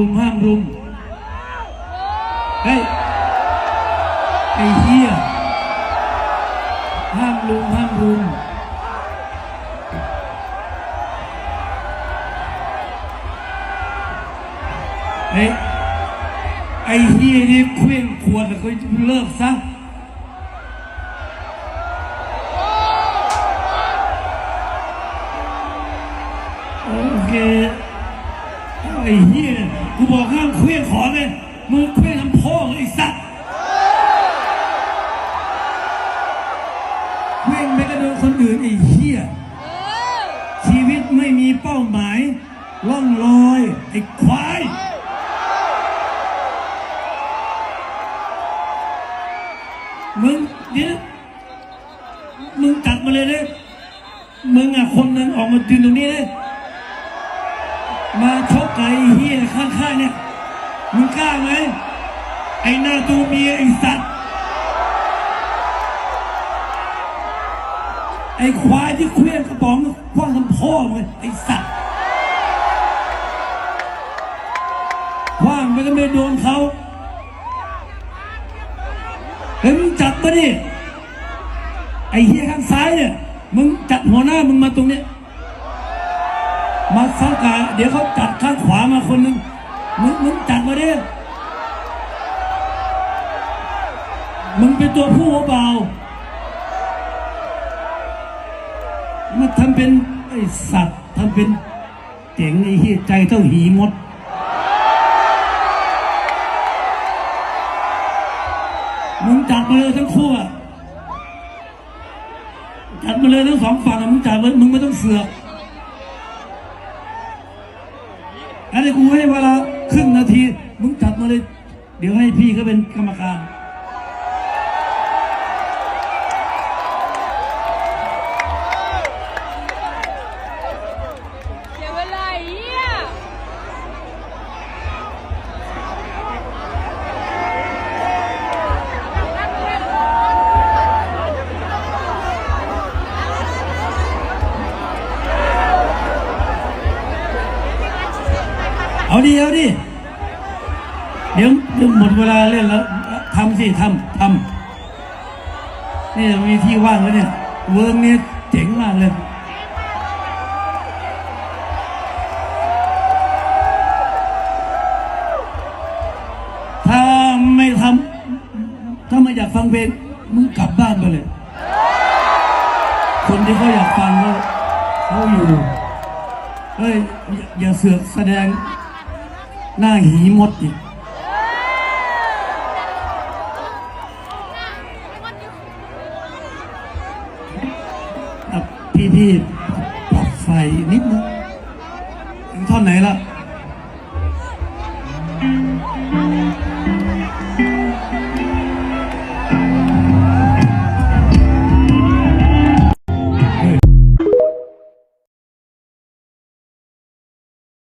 รุมห้ามรุม เฮ้ย ไอ้เหี้ย ห้ามรุมห้ามรุม เฮ้ย ไอ้เหี้ยนี่เคว้งขวดแล้วก็เลิกซะโอเคไอ้เหี้ย กูบอกห้ามเคลื่อนของเลย มึงเคลื่อนทำพ่อมึงไอ้สัตว์เคลื่อนไปกระโดนคนอื่นไอ้เหี้ยชีวิตไม่มีเป้าหมาย ล่องลอยไอ้ควายมึงเดี๋ยวมึงจัดมาเลยเลยมึงอะคนนึงออกมายืนตรงนี้เลย มาชกไก่เฮียข้างๆเนี่ย มึงกล้าไหม ไอ้หน้าตูเมียไอ้สัตว์ ไอ้ควายที่เคลื่อนกระป๋องคว้างทำพ่อมึงไอ้สัตว์คว้างไปก็ไม่โดนเขาเฮ้ยมึงจับมาดิ ไอ้เฮียข้างซ้ายเนี่ย มึงจัดหัวหน้ามึงมาตรงเนี้ย มาสังกาเดี๋ยวเขาจัดข้างขวามาคนหนึ่งมึงมึงจัดมาดิมึงเป็นตัวผู้เปล่ามาทำเป็นไอสัตว์ทำเป็นเจ๋งไอ้เหี้ยใจเท่าหีมดมึงจัดมาเลยทั้งคู่อะจัดมาเลยทั้งสองฝั่งอะมึงจัดมามึงไม่ต้องเสือก อันนี้กูให้เวลาครึ่งนาที มึงจับมาเลย เดี๋ยวให้พี่เขาเป็นกรรมการ เอาดิเอาดิเดี๋ยวเดี๋ยวหมดเวลาเล่นแล้วทำสิทำทำนี่มีที่ว่างแล้วเนี่ยเวิร์กเนี่ยเจ๋งมากเลยถ้าไม่ทำถ้าไม่อยากฟังเพลงมึงกลับบ้านไปเลย คนที่เขาอยากฟังเขาเขาอยู่เฮ้ยอย่าอย่าเสือกแสดง หน้าหีมดอีกพี่พี่ปรับไฟนิดนึงถึงท่อนไหนละ